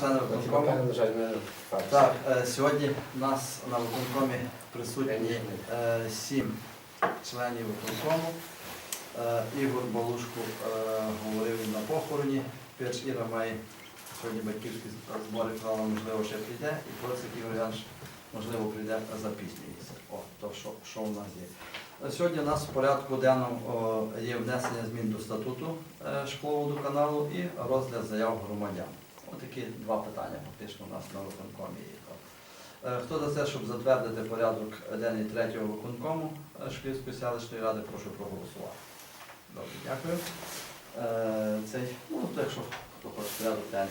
Члени виконкому. Так, е, сьогодні у нас на виконкомі присутні е, сім членів виконкому. Е, Ігор Балушко е, говорив на похороні. Перш Іра має сьогодні батьківські збори казала, можливо, ще прийде. І Процик Ігор Іванович, можливо, прийде запізнюється. О, то що, що у нас є. Е, Сьогодні у нас в порядку денному є внесення змін до статуту е, школоводоканалу і розгляд заяв громадян. Отакі два питання фактично у нас на виконкомі є. Е, Хто за це, щоб затвердити порядок денний третього виконкому е, Шкільської селищної ради, прошу проголосувати. Добре, дякую. Е, Цей, ну, то якщо хто хоче порядок денний.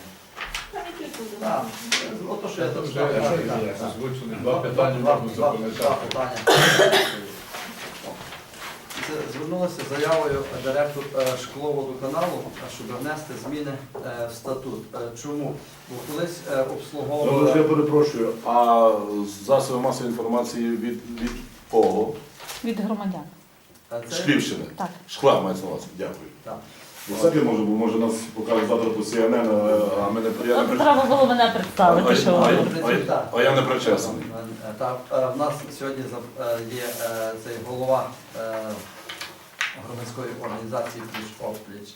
Так, ото що я сказав, так, озвучені Два- питання два- можна два- запам'ятати. Звернулася з заявою директор е, школоводоканалу, е, щоб внести зміни е, в статут. Чому? Бо колись е, Ну, я обслуговували перепрошую, а засоби масової інформації від, від кого? Від громадян. це- Шклівщини. Так. Шкла мається на увазі. Дякую. Так. Ну, всяке може, бо може нас покажуть завтра по CNN, а- ми не приємно. треба було мене представити, що ви. а, я не причесаний. Е, Так, в нас сьогодні за- є цей голова громадської організації Пліч Опліч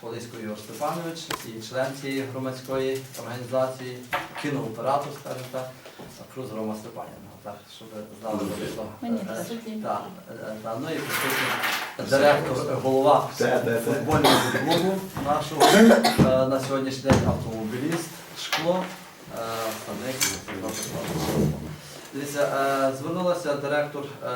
Полисько Ігор Степанович і член цієї громадської організації, кінооператор, скажімо так, Круз Рома Степанівна. Так, щоб знали, що е, так, е, ну і присутній директор, е, голова футбольного клубу нашого е, на сьогоднішній день автомобіліст, шкло, е, Станик. Е, звернулася директор е,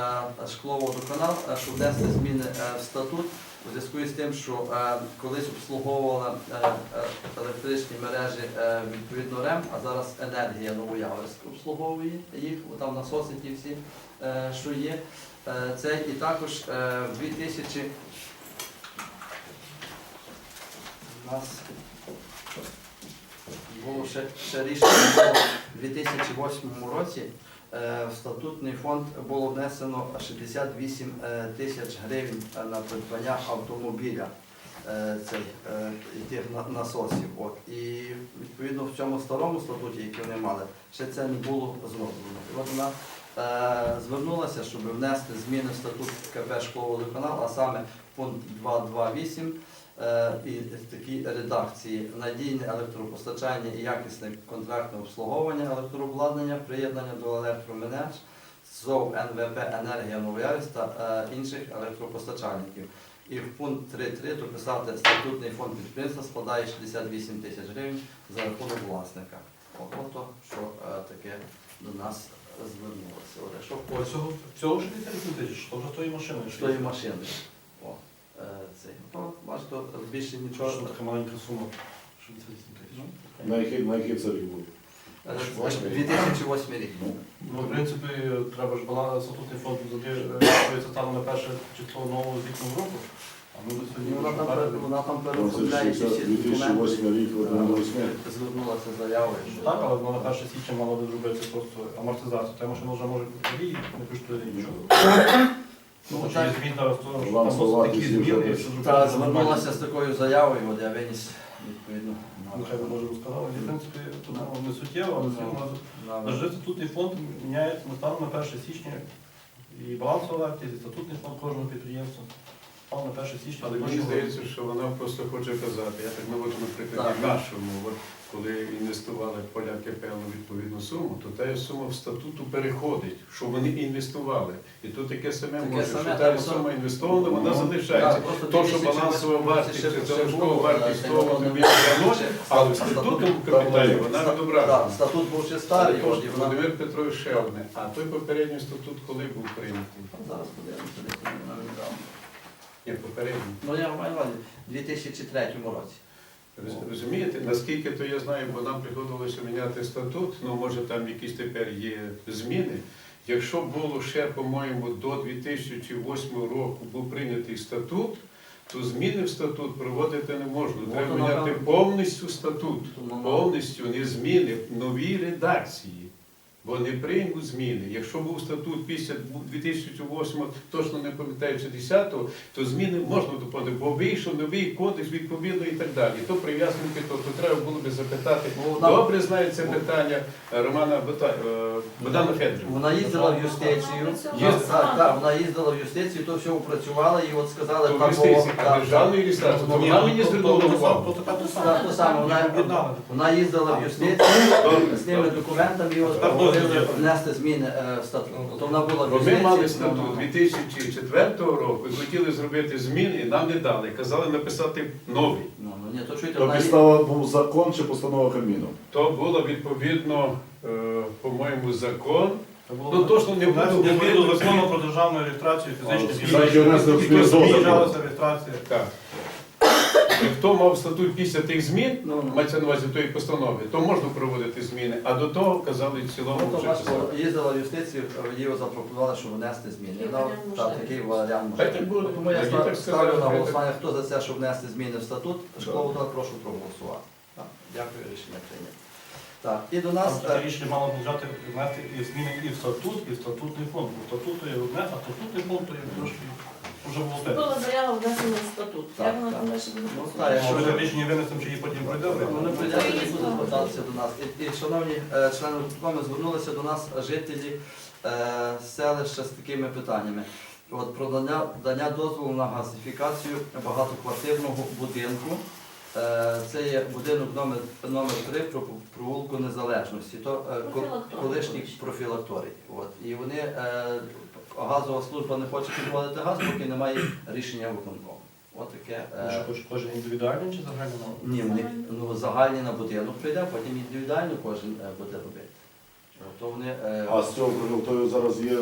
шклового канал, щоб внести зміни е, в статут у зв'язку з тим, що е, колись обслуговувала е, е, електричні мережі е, відповідно РЕМ, а зараз енергія Новояворськ обслуговує їх, бо там насоси ті всі, е, що є. Е, Це і також е, 2000 у нас було ще, ще рішення в 2008 році. Е, В статутний фонд було внесено 68 е, тисяч гривень на придбання автомобіля е, цей, насосів. От. І відповідно в цьому старому статуті, який вони мали, ще це не було зроблено. І от вона звернулася, щоб внести зміни в статут КП школоводоканал, а саме пункт 228 е, і такі редакції надійне електропостачання і якісне контрактне обслуговування електрообладнання, приєднання до електроменеж, ЗОВ НВП Енергія Новоявість та е, інших електропостачальників. І в пункт 3.3 дописати статутний фонд підприємства складає 68 тисяч гривень за рахунок власника. От, ото, що е, таке до нас звернулося. Якщо цього, цього ж не 30 тисяч, то вже тої машини. тої машини. Е. Ну, бачите, більше нічого. Що така маленька сума? На який, на який це рік був? Е, 2008 рік. Ну, в принципі, треба ж баланс статутний фонд задержується там на перше число нового звітного року. А ми до сьогодні Ну, Вона там, пере- вона там Там переоформляє ті всі 2008 рік, от на восьми. Звернулася заявою. що- Так, але вона на 1 січня мала би зробити просто амортизацію. Та машина вже може і не коштує нічого. Ну, Ну, він зараз то, що Вам там слова такі ті зміни, вже десь. Та звернулася з такою заявою, от я виніс відповідно. Нехай ви може розказали. В принципі, тут ну, не суттєво, але все одно на- Наш статутний фонд міняється на станом на 1 січня. І балансова вартість, і статутний фонд кожного підприємства. Став на 1 січня. Але мені здається, що вона просто хоче казати. Я так наводжу, наприклад, і в нашому, от, коли інвестували поляки певну відповідну суму, то та сума в статуту переходить, що вони інвестували. І тут таке саме Таке може, саме, що та сума інвестована, вона Ну, залишається. так, То, що балансова вартість, чи залишкова вартість того ще автомобіля але статутному капіталі вона відображена. Статут був ще старий. Володимир Петрович ще одне. А той попередній статут коли був прийнятий? Зараз подивимося. Як попередній? Ну я маю увазі, в 2003 році. Роз- Розумієте, наскільки то я знаю, бо нам приходилося міняти статут, ну може там якісь тепер є зміни. Якщо було ще, по-моєму, до 2008 року був прийнятий статут, то зміни в статут проводити не можна. Треба міняти повністю статут. Повністю не зміни, нові редакції. Бо не приймуть зміни. Якщо був статут після 2008, точно не пам'ятаю, чи 10-го, то зміни можна доповнити, бо вийшов новий кодекс відповідно і так далі. То прив'язки, то, то треба було би запитати. Ну, Добре знає це питання Романа Бота- е, Богдана Федоровича. Вона їздила в юстицію. Є- Так, так, вона їздила в юстицію, то все опрацювала і от сказали, То в там юстиції, було- а так, державної реєстрації, то вона мені звернула увагу. То тепер те Так, то саме, вона, вона їздила в юстицію з тими документами і от Внести зміни е, в статут. Тобто вона була Бо ми мали ну, статут ну, 2004 року і хотіли зробити зміни, і нам не дали. Казали написати новий. Ну, ну, ні, то чуєте, То вона їздила. підстава був закон чи постанова Кабміну? То було відповідно, е, по-моєму, закон. Було Ну, точно не буду говорити. закону про державну реєстрацію фізичних і реєстрація. Так. Хто мав статут після тих змін, Ну, ну. мається на увазі тої постанови, то можна проводити зміни. А до того казали в цілому Ну, вже їздила в юстицію, їй запропонували, щоб внести зміни. Такий Вона- варіант такий варіант Хай може. так буде. Тому я Тоді так ставлю на хай голосування, хто за це, щоб внести зміни в статут. Школу так прошу проголосувати. Так, Дякую, рішення прийнято. Так, і до нас. Там е, це рішення мало бюджети внести і зміни і в статут, і в статутний фонд. Бо статут то є одне, а статутний фонд то є трошки вже було те. Була заява внесена в статут. Так, Як вона так. там далі буде? Ну, так, якщо Може рішення винесемо, чи її потім пройде. Вони прийдуть і будуть звертатися до нас. І, і шановні е, члени виконкому, звернулися до нас жителі е, селища з такими питаннями. От про дання, дання дозволу на газифікацію багатоквартирного будинку. Е, Це є будинок номер, номер 3 про провулку Незалежності. То е, ко- Профілакторій. колишній профілакторій. От. І вони е, газова служба не хоче підводити газ, поки немає рішення виконкому. От таке. е, Кожен індивідуальний чи загально? ні, вони ну, загальні на будинок прийде, потім індивідуально кожен е, буде робити. То вони, е, А з цього то зараз є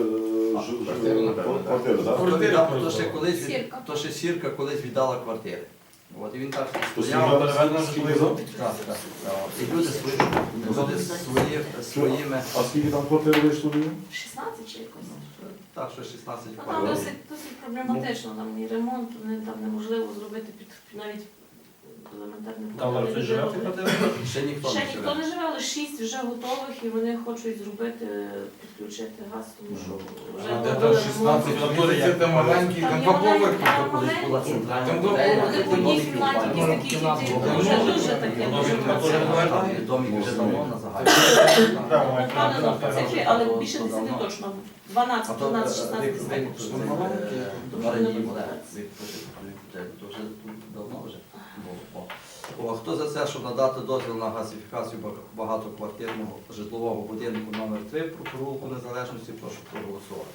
квартира. Квартира, так? Квартира, то, ще колись то ще сірка колись віддала квартири. От, і він так стояв. Так, так, так. І люди свої, люди свої, своїми, А скільки там квартир вийшло 16 чи якось. так, що 16 Ну, там квартир. досить, досить проблематично, там і ремонт, там неможливо зробити під навіть живе в відео. Ще ніхто Ще не ніхто живе. не живе, але шість вже готових і вони хочуть зробити, підключити газ, тому що вже А де робили там 16 ремонт. це маленький, Там два поверхи. там Колись була центральна Вони кімнаті якісь такі дуже таке. Ну, вже давно на цифрі, але більше десяти точно. 12, А то 12, е, 16 рік- десятих. рік точно. вже, е, Дуже два не рані буде. буде. Рік вже- рік вже, То вже тут давно вже було. О. Хто за це, щоб надати дозвіл на газифікацію багатоквартирного житлового будинку номер 3 про провулку незалежності, прошу проголосувати.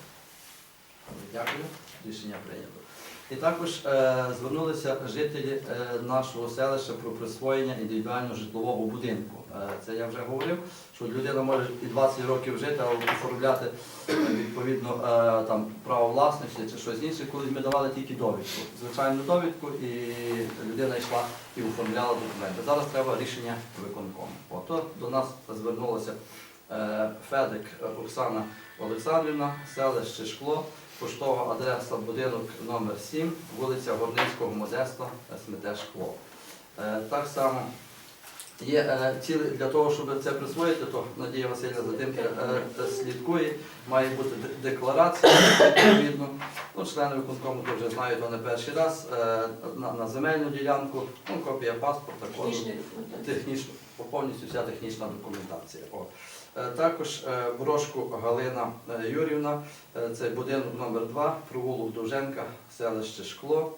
Дякую. Рішення прийнято. І також е, звернулися жителі е, нашого селища про присвоєння індивідуального житлового будинку. Е, це я вже говорив, що людина може і 20 років жити, але оформляти е, відповідно е, там право власності чи щось інше, коли ми давали тільки довідку. Звичайну довідку, і людина йшла і оформляла документи. Зараз треба рішення виконкому. Ото до нас звернулася е, Федик Оксана Олександрівна, селище Шкло. Поштова адреса будинок номер 7, вулиця Горницького Модеста, СМТ Шкло. Е, Так само є е, цілі для того, щоб це присвоїти, то Надія Васильівна за тим е, слідкує. Має бути декларація відповідно. Ну, члени виконкому вже знають, вони перший раз на, на земельну ділянку, ну, копія паспорта, коду технічно, повністю вся технічна документація. О. Е, Також е, Брошку Галина е, Юрівна, е, це будинок номер 2 провулок Довженка, селище Шкло.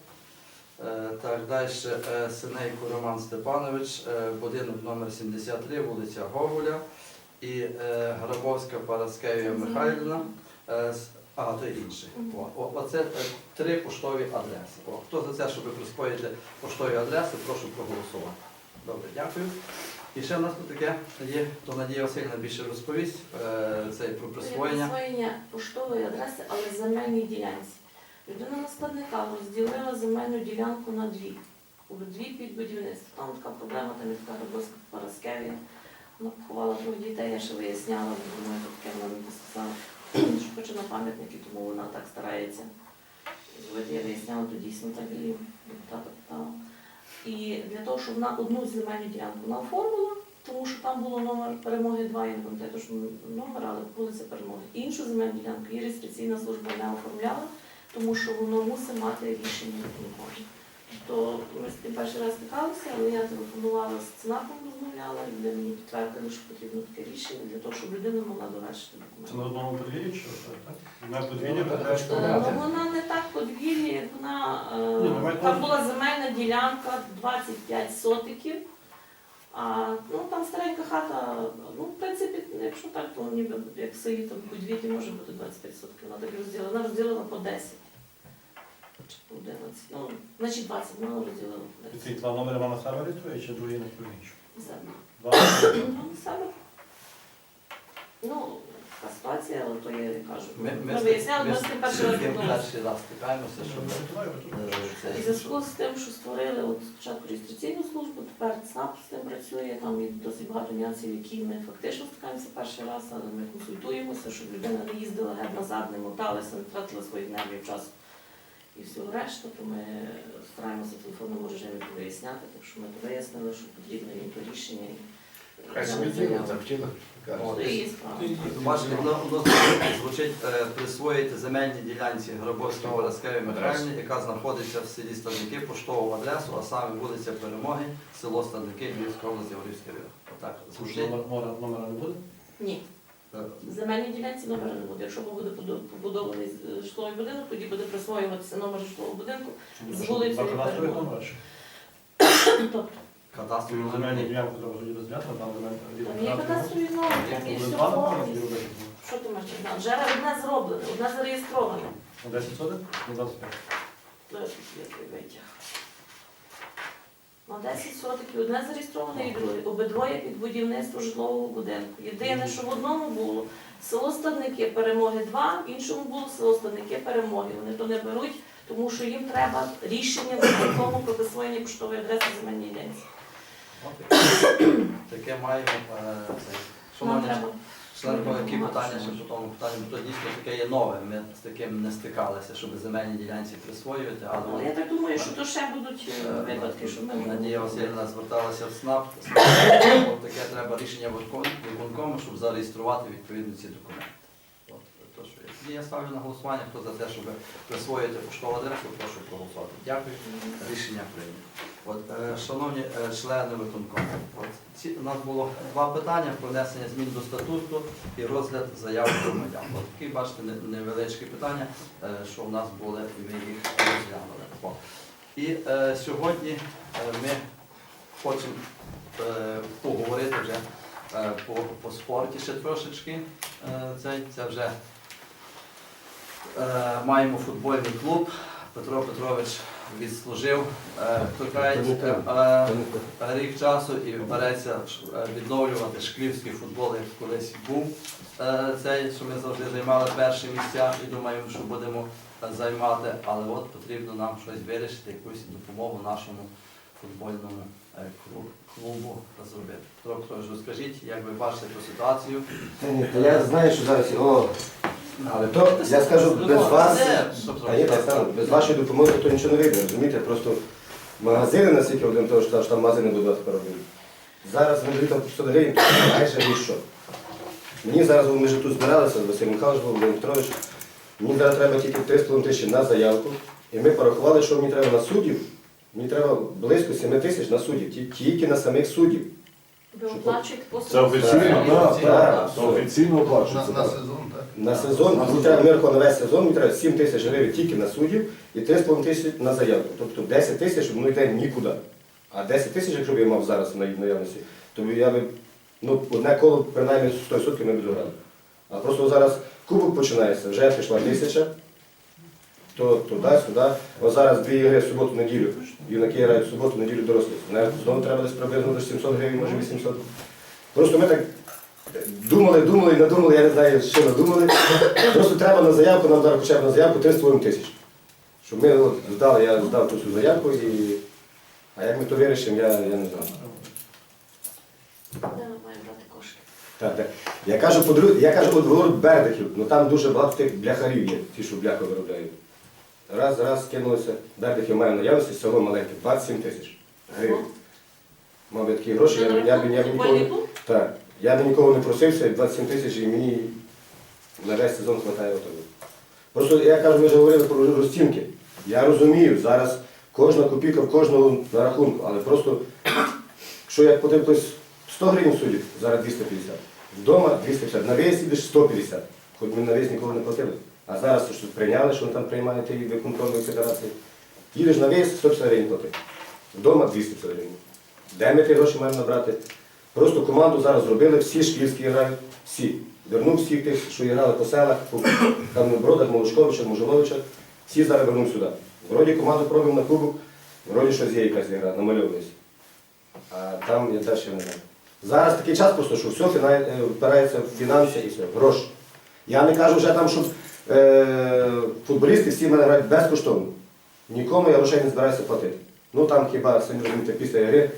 Е, Так, далі е, Синейко Роман Степанович, е, будинок номер 73, вулиця Гоголя. І е, Грабовська Параскевія Михайлівна. е, А, то інший. О, Оце е, три поштові адреси. О, Хто за це, щоб присвоїти поштові адреси, прошу проголосувати. Добре, дякую. І ще в нас тут таке є, то Надія Васильівна більше розповість, е, це про присвоєння. присвоєння поштової адреси, але земельній ділянці. Людина на складниках розділила земельну ділянку на дві. Дві під будівництво. Там така проблема, там є така Рибовська Параскевія. Вона поховала двох дітей, я ще виясняла, думаю, таке вона не сказала, що хоче на пам'ятники, тому вона так старається. Я виясняла, то дійсно так і депутата питала. І для того, щоб вона одну земельну ділянку вона оформила, тому що там було номер перемоги 2, я не пам'ятаю точно номер, але вулиця перемоги. Іншу земельну ділянку її реєстраційна служба не оформляла, тому що воно мусить мати рішення виконкому. То ми з тим перший раз стикалися, але я телефонувала з ЦНАПом, розмовляла, і вони мені підтвердили, що потрібно таке рішення для того, щоб людина могла довершити Це документи. на одному подвір'ї чи що, так? На подвір'ї Ну, ведеш так, Е, Ну, вона не так подвір'я, як вона. е, Ні, ну, Там була земельна ділянка 25 сотиків. А ну там старенька хата, ну в принципі, якщо так, то ніби як в селі там подвір'я може бути 25 сотків. Вона так розділила. Вона розділила по 10. Чи по 11. Ну, значить 20, вона розділила по 10. Ці два номери вона саме реєструє чи другий на іншу? Землю. Два. Ну, саме. Ну, така ситуація, але то я кажу. Ми, ми, Ми з- виясняли, ми ми з тим перший раз таким перший раз стикаємося, щоб е, це І зв'язку з тим, що створили от спочатку реєстраційну службу, тепер ЦНАП з тим працює, там є досить багато нюансів, які ми фактично стикаємося перший раз, але ми консультуємося, щоб людина не їздила геть назад, не моталася, не тратила своїх нервів часу і всього решта, то ми стараємося в телефонному режимі виясняти, так що ми вияснили, що потрібно їм то рішення. і- Хай собі. Бачите, воно, звучить е, присвоїти земельній ділянці Гробовській Вороскеві Михайлівні, яка знаходиться в селі Ставники, поштову адресу, а саме вулиця Перемоги, село Ставники, Львівська область, Яворівський район. Отак звучить. Номера не буде? Ні. В земельній ділянці номера не буде. Якщо буде побудований е, житловий будинок, тоді буде присвоюватися номер житлового будинку. З вулиці? Тобто, Кадастрові Земельні ділянки треба розглядати, там земельні там є кадастрові все повністю. Що ти маєш читати? Вже одне зроблене, одне зареєстроване. 10 сотень? На 25. Де тут є той витяг? На 10 сотиків одне зареєстроване і друге. Обидвоє під будівництво житлового будинку. Єдине, що в одному було село Ставники Перемоги 2, в іншому було село Ставники Перемоги. Вони то не беруть, тому що їм треба рішення виконкому про присвоєння поштової адреси земельній ділянці. Таке маємо. е, це. Нам Шановні треба. члени, які питання ще по тому питанню, бо то дійсно таке є нове. Ми з таким не стикалися, щоб земельні ділянці присвоювати, Але я так думаю, що то ще будуть е, випадки, що ми Надія Васильівна зверталася в СНАП. Таке треба рішення виконкому, щоб зареєструвати відповідно ці документи. От, то, що я ставлю на голосування, хто за те, щоб присвоїти поштову адресу, прошу проголосувати. Дякую. Рішення прийнято. От, е, шановні е, члени виконкому, ці, у нас було два питання про внесення змін до статуту і розгляд заяв громадян. От такі, бачите, не- невеличкі питання, е, що в нас були, і ми їх розглянули. І е, сьогодні ми хочемо е, поговорити вже е, по, по спорті ще трошечки. Е, цей, це вже е, маємо футбольний клуб. Петро Петрович відслужив, е, е, е, рік часу і береться відновлювати шклівський футбол, як колись був. Цей, що ми завжди займали перші місця і думаємо, що будемо займати, але от потрібно нам щось вирішити, якусь допомогу нашому футбольному клубу зробити. Петрович, розкажіть, як ви бачите ту ситуацію? Я знаю, що зараз. О, але то я скажу без вас, Це, що та ні, без вашої допомоги то нічого не вийде, розумієте? Просто магазини, наскільки один того, що там магазини до тепер робили. Зараз ми дають там 500 гривень, то майже ніщо. Мені зараз, ми ж тут збиралися, Василь Михайлович, Володимир Петрович, мені зараз треба тільки 3,5 тисячі на заявку. І ми порахували, що мені треба на суддів. Мені треба близько 7 тисяч на суддів, тільки на самих суддів. Ви оплачуєте по Це офіційно, Так, так, так. Це офіційно оплачується. так. На сезон, мені мірко на весь сезон, мені треба 7 тисяч гривень тільки на суддів і 3,5 тисяч на заявку. Тобто 10 тисяч воно йде нікуди. А 10 тисяч, якщо б я мав зараз на наявності, то я би ну, одне коло принаймні 100% ми б дограли. А просто зараз кубок починається, вже пішла тисяча, то туди, сюди. Ось зараз дві ігри в суботу-неділю. Юнаки грають в суботу-неділю дорослі. Навіть знову треба десь приблизно десь 700 гривень, може 800. Просто ми так Думали, думали, надумали, я не знаю, що надумали. Просто треба на заявку, нам зараз хоча б на заявку 3,5 тисяч. Щоб ми от здали, я здав ту цю заявку і. А як ми то вирішимо, я, я не знаю. Де ми маємо брати кошти? Так, так. Я кажу, подру... я кажу, от говорю Бердихів, ну там дуже багато тих бляхарів є, ті, що бляху виробляють. Раз, раз кинулося, Бердихів має наявності село маленьке, 27 тисяч гривень. мав би такі гроші, я, б- я, б- я, б ніколи, так, я б нікого не просився, 27 тисяч і мені на весь сезон вистачає того. Просто я кажу, ви вже говорили про розцінки. Я розумію, зараз кожна копійка в кожного на рахунку, але просто, якщо я платив хтось 100 гривень судді, зараз 250. Вдома 250, на виїзд їдеш 150. Хоч ми на виїзд ніколи не платили. А зараз що прийняли, що вони там приймають і виконтрольної федерації. Їдеш на виїзд 150 гривень платити. Вдома 250 гривень. Де ми ті гроші маємо набрати? Просто команду зараз зробили, всі шкільські грають, всі. Вернув всіх тих, що грали по селах, по Кам'янбродах, Молочковичах, Можеловичах, всі зараз вернув сюди. Вроді команду пробив на кубок, вроді щось є якась гра, намальовується. А там я далі не знаю. Зараз такий час просто, що все впирається в фінанси і все, гроші. Я не кажу вже там, щоб е, футболісти всі мене грають безкоштовно. Нікому я грошей не збираюся платити. Ну там хіба самі розумієте, після гри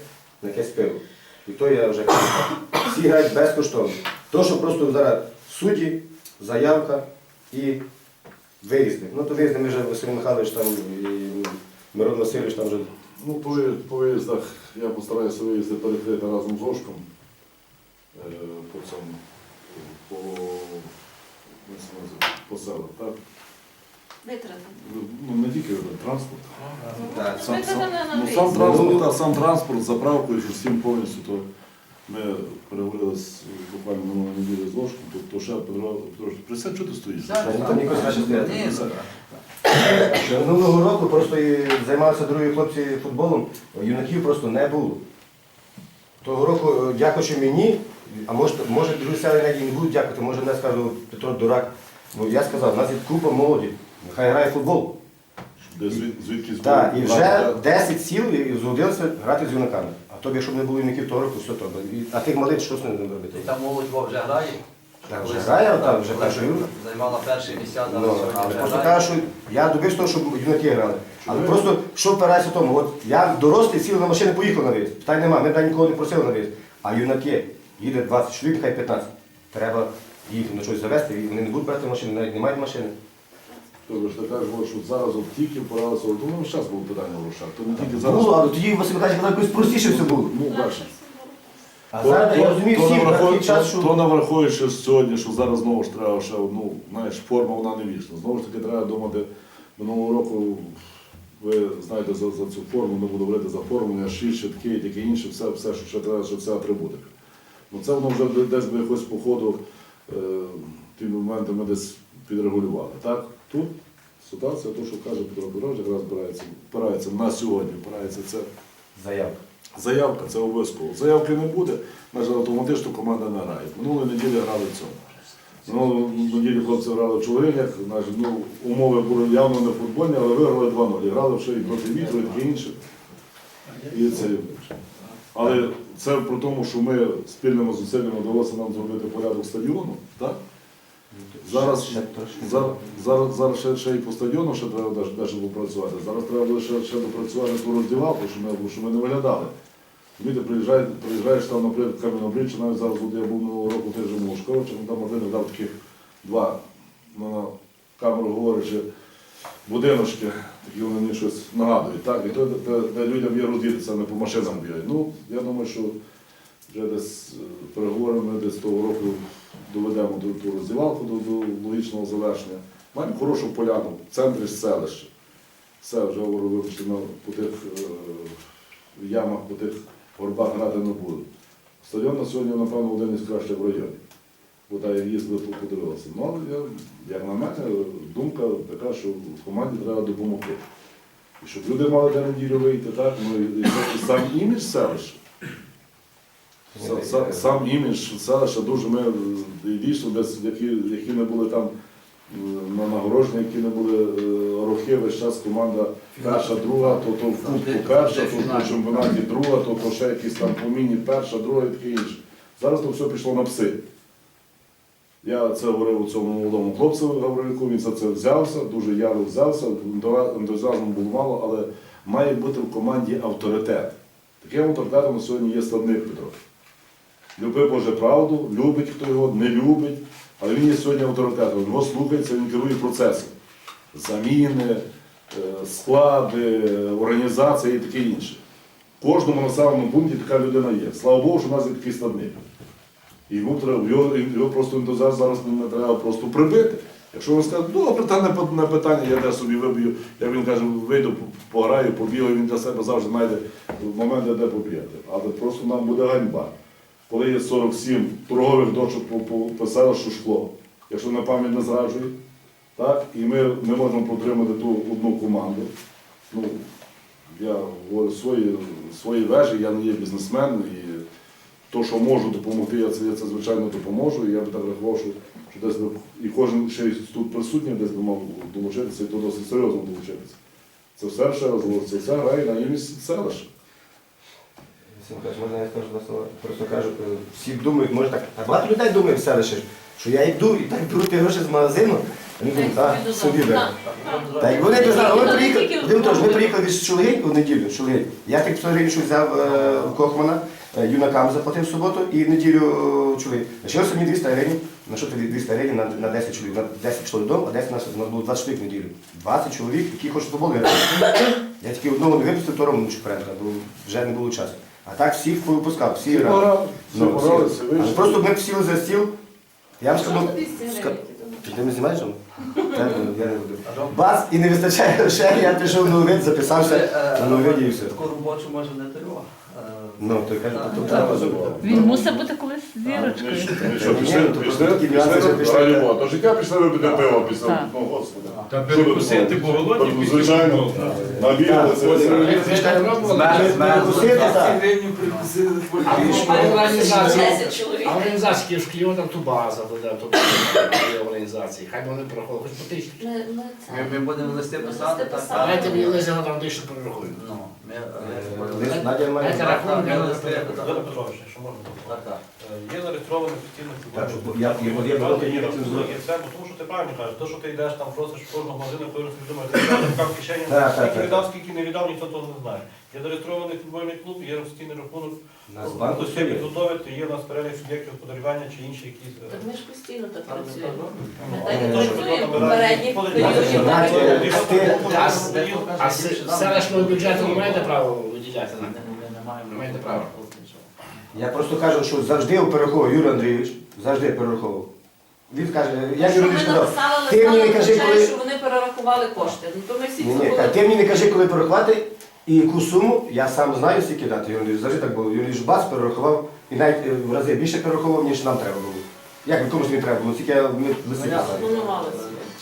на якесь пиво. І то я вже кажу. Всі грають безкоштовно. То, що просто зараз судді, заявка і виїзди. Ну то виїзди ми вже Василь Михайлович там і Мирон Васильович там вже. Ну, по, по виїздах я постараюся виїзди перекрити разом з Ошком. Е, по цьому, по, як по селах, так? Витрати. Ну, не тільки транспорт. Так. Сам, сам, ну, сам транспорт, та, сам транспорт, заправкою, що всім повністю, то ми переговорили з, буквально минулої неділі з Ложком, то, то ще Петро Петрович, присядь, що ти стоїш? Ну, там якось краще стояти. Ні, Ще Минулого року просто і займалися другі хлопці футболом, юнаків просто не було. Того року, е, дякуючи мені, а може, може селі навіть не будуть дякувати, може мене скажу Петро Дурак. Бо я сказав, у нас є купа молоді, нехай грає в футбол. Де звід, звідки Так, і вже брати? 10 сіл і згодилися грати з юнаками. А то, б, якщо б не було юнаків того року, все то. І- А тих малих що з ними робити? І там молодь Бог вже грає. Так, вже грає, там вже перша юна. Займала перші місця, там Ну, сьогодні але вже просто грає. кажу, що я добився того, щоб юнаки грали. Але просто що впирається в тому, от я дорослий сіли на машину, поїхав на виїзд. Питань нема, ми навіть нікого не просили на виїзд. А юнаки, їде 20 чоловік, нехай 15. Треба їх на щось завести, і вони не будуть брати машини, навіть не мають машини. Тобто ж ти кажеш, що зараз от тільки от, ну, зараз було питання в грошах, то не тільки зараз. Було, але тоді Василь Михайлович казав, якось простіше все було. Ну, бачиш. А зараз я розумію то, всіх не на такий враховуючи- час, що... то не враховуючи сьогодні, що зараз знову ж треба ще, ну, знаєш, форма вона не вічна. Знову ж таки, треба думати, минулого року, ви знаєте за, за цю форму, не буду говорити за форму, шість, щитки і таке інше, все, все, що ще треба, що вся атрибутика. Ну це воно вже десь би якось по ходу е, ті моменти ми десь підрегулювали. Так? Тут ситуація, то, що каже Петро Петрович, якраз збирається, впирається на сьогодні, впирається це. Заявка. Заявка це обов'язково. Заявки не буде, майже автоматично команда не грає. Минулої неділі грали в цьому. Минулої неділі хлопці грали в значить, ну, умови були явно не футбольні, але виграли 2-0. І грали ще і проти вітру, і таке інше. І це, але це про тому, що ми спільними зусиллями вдалося нам зробити порядок стадіону. Так? Зараз, Ще зараз, зараз, зараз ще, ще і по стадіону ще треба дещо попрацювати. Зараз треба буде ще, ще допрацювати ту роздівалку, щоб ми, щоб ми не виглядали. Розумієте, приїжджаєш, приїжджаєш там, наприклад, Кам'янобріччя, навіть зараз от я був минулого року теж в Мошковичі, там один дав таких два, ну, на камеру говорячи, будиночки, такі вони мені щось нагадують. Так? І то, де, де людям є розділитися, не по машинам б'ють. Ну, я думаю, що вже десь е, переговорами десь того року доведемо до ту роздівалку до, логічного завершення. Маємо хорошу поляну в центрі селища. Все вже на- по тих е, ямах, по тих горбах грати не буду. Стадіон на сьогодні, напевно, один із кращих в районі. Бо так я їздив, тут подивився. Ну, як на мене, думка така, що команді треба допомогти. І щоб люди мали де неділю вийти, так, ну і сам імідж селища. Са- са- Сам імідж селища дуже ми е, і дійсно десь, які, які не були там е, на нагородженні, які не були е, рохи, весь час команда перша, друга, то, то в кубку перша, то в чемпіонаті друга, то, то ще якісь там по міні перша, друга і таке інше. Зараз то все пішло на пси. Я це говорив у цьому молодому хлопцеві Гаврилюку, він за це взявся, дуже яро взявся, ентузіазму було мало, але має бути в команді авторитет. Таким авторитетом на сьогодні є Славник Петро. Любить Боже правду, любить хто його, не любить, але він є сьогодні авторитетом. Його слухається, він керує процесом. Заміни, е, склади, організації і таке інше. В кожному населеному пункті така людина є. Слава Богу, що в нас є такий стадник. І йому треба, його, його просто ентузіазм зараз не треба просто прибити. Якщо він скаже, та не, не питання, я де собі виб'ю, як він каже, вийду, пограю, побігаю, він для себе завжди знайде момент, де побігати. Але просто нам буде ганьба. Коли є 47 торгових точок по, селищу шкло, якщо на пам'ять не зраджує, так, і ми не можемо підтримати ту одну команду. Ну, я говорю свої, свої вежі, я не є бізнесмен, і то, що можу допомогти, я це, я це звичайно допоможу. І я би так рахував, що, що десь і кожен ще тут присутній десь би мав долучитися, і то досить серйозно долучитися. Це все ще раз це все грає на імість селища. Можна я скажу два слова? Просто кажу, е, всі думають, може так, а багато людей думає в селищі, що я йду і так беру ті гроші з магазину, а вони думають, а, собі беру. Так, і вони не знали, ми приїхали, тільки в ми приїхали від Шулгей у неділю, Шулгей. Я тих 500 гривень що взяв е, у Кохмана, е, юнакам заплатив в суботу і в неділю е, чоловік. Лишилося мені 200 гривень, на що тобі 200 гривень на, на 10 чоловік, на 10 пішло додому, а 10 нас, у нас було 20 чоловік в неділю. 20 чоловік, які хочуть футбол грати. Я тільки одного не випустив, второму не Чупренка, бо вже не було часу. А так всіх повипускав, всі Всі грали. всі Ну, пограли, всі. всі Але вийшли. Просто ми сіли за стіл, я вам сказав. 200 ска- ти не знімаєш? Ну, я не буду. Бас і не вистачає грошей, я пішов на новин, записався Е, на новиді і все. Таку робочу може не треба. Е, Ну, то то треба так. Він мусить бути колись зірочкою. Ні, що, ну, пішли, то пішли, життя пішли випити пиво після, ну, господи. Та перекусити, думаєте? голодні Так, Звичайно, це. Перекусити, так. А організації в Києві там ту база, є організації. Хай вони порахували, хоч по тисячі. Ми, будемо листи писати, так, Давайте мені лише на там. Ну, Е, Надя має. Дайте Так, рахунок, так, я ми лист листи, Володимир. Петрович, якщо можна. Так, так. Е, Є зареєстрований офіційний Так, щоб я- я- я- тому що ти правильно кажеш, то, що ти йдеш там, просиш кожного магазину, ти думаєш, ти там в кишені, Так, так, скільки так. віддав, скільки не віддав, ніхто того не знає. Є зареєстрований футбольний клуб, є офіційний рахунок, банку хтось все є. підготовити, є у нас перелік суб'єктів подарування чи інші якісь. е, Так ми ж постійно так працюємо. Ми ну, так і Е, працюємо в попередніх періодів. А з- селищного бюджету ви маєте право виділяти нам? не- ми не маємо Маєте право. Я просто кажу, що завжди перераховував Юрій Андрійович, завжди перераховував. Він каже, я Якщо Юрій ми сказав, написали ти мені не листа, кажи, означає, коли- що вони перерахували кошти. Ну то ми всі Ні, ні, були. ти мені не кажи, коли порахувати і яку суму, я сам знаю, скільки дати. Юрій Андрійович, завжди так було. Юрій Андрійович бац перерахував і навіть е, в рази більше перерахував, ніж нам треба було. Як би комусь не треба було, тільки я ми листи писали. Планувалося.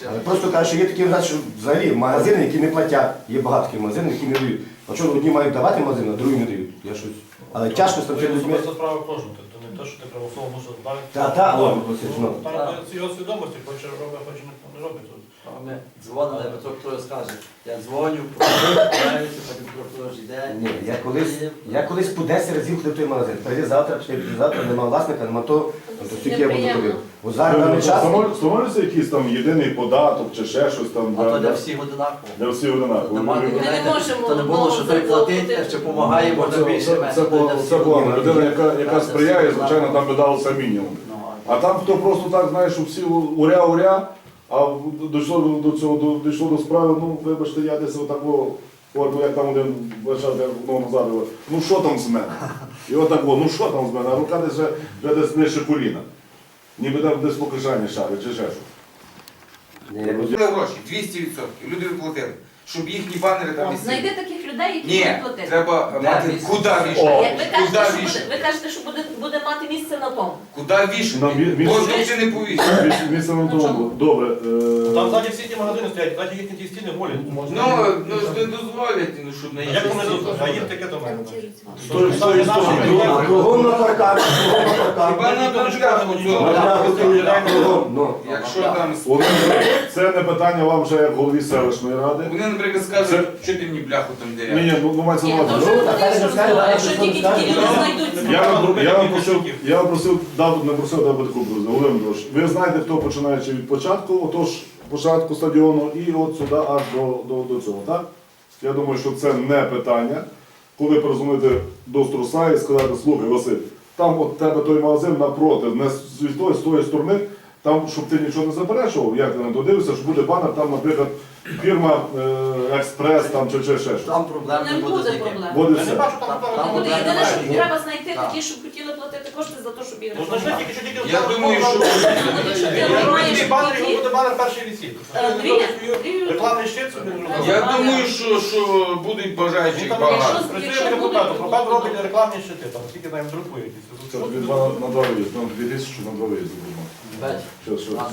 Але просто кажу, що є такі організації, що взагалі магазини, які не платять. Є багато таких магазинів, які не дають. А що одні мають давати магазини, а другі не дають. Я щось. Але тяжко з Це людьми. Це справа кожного, тобто не те, що ти примусово мусиш дати. Та, та, Олег Васильович, ну. Там є його свідомості, хоче робить, хоче не робить. А Ми дзвонили, Петро Петрович скаже, я дзвоню, проявляюся, потім Петро Петрович йде. Ні, я колись, я колись по 10 разів ходив в той магазин. Прийди завтра, пішли завтра, нема власника, нема то, то стільки я буду ходити. От зараз даний час. Встановлюється якийсь там єдиний податок чи ще щось там А то для, всіх одинаково. для всіх одинаково. Нема, Ми не можемо То не було, що той платить, закупити. що допомагає, Ну, це, більше менше. це, це була людина, яка, яка сприяє, звичайно, там би далося мінімум. Ну, А там хто просто так, знаєш, що всі уря-уря, а дійшло до, до цього, до, дійшло до справи, ну, вибачте, я десь отако, от, як там один бачав, як назад, говорить, ну що там з мене? І отако, ну що там з мене? А рука десь вже, десь нижче коліна. Ніби там десь по кишені шарить, чи ще що. Ні, гроші 200%. Люди виплатили, Щоб їхні банери там. Знайди таких людей, які Ні, будуть платити. треба мати місце? куди О. вішати. Як ви Куди кажете, що буде, вішати? ви кажете, що буде, буде мати місце на тому. Куди На вішати? мі- місце- не повісить. Місце- Місце на тому. Добре. е, Там ззаді всі ті магазини стоять, ззаді їхні ті стіни голі. Ну, ну ж не дозволять, ну щоб на Як вони дозволять? А їм таке до мене. А кругом на парках, кругом на парках. Хіба на контракту На кругом, ну. Якщо там Володимир, Це не питання вам вже як голові селищної ради. вони, наприклад, скажуть, що ти мені бляху там Ні, ні, ну, мається на увазі. Ну, якщо тільки такі люди. Я вам, я вам просив, я вам просив, дав, не просив дати таку пропозицію. Володимир ви знаєте, хто починаючи від початку, отож початку стадіону і от сюди аж до, до, до цього, так? Я думаю, що це не питання. Коли перезвонити до Струса і сказати, слухай, Василь, там от тебе той магазин напроти, не з тої, з тої сторони, там, щоб ти нічого не заперечував, як ти на то дивишся, що буде банер, там, наприклад, фірма е, Експрес там чи, чи ще щось. Там проблем Не не буде буде проблем. Буде Я не все. бачу там Там- Не буде. Єдине, що треба знайти Так. такі, щоб хотіли платити кошти за те, щоб Ну, знайшли тільки, що тільки Я думаю, що думаю, банер, його буде банер перший Андрій, Рекламний щит собі не. Я думаю, що, що будуть бажаючих багато. Працює якщо депутатом, робить рекламні щити, там скільки там друкують. Це тобі два на два виїзди, ну, дві тисячі на два виїзди. Бачиш? Що, що?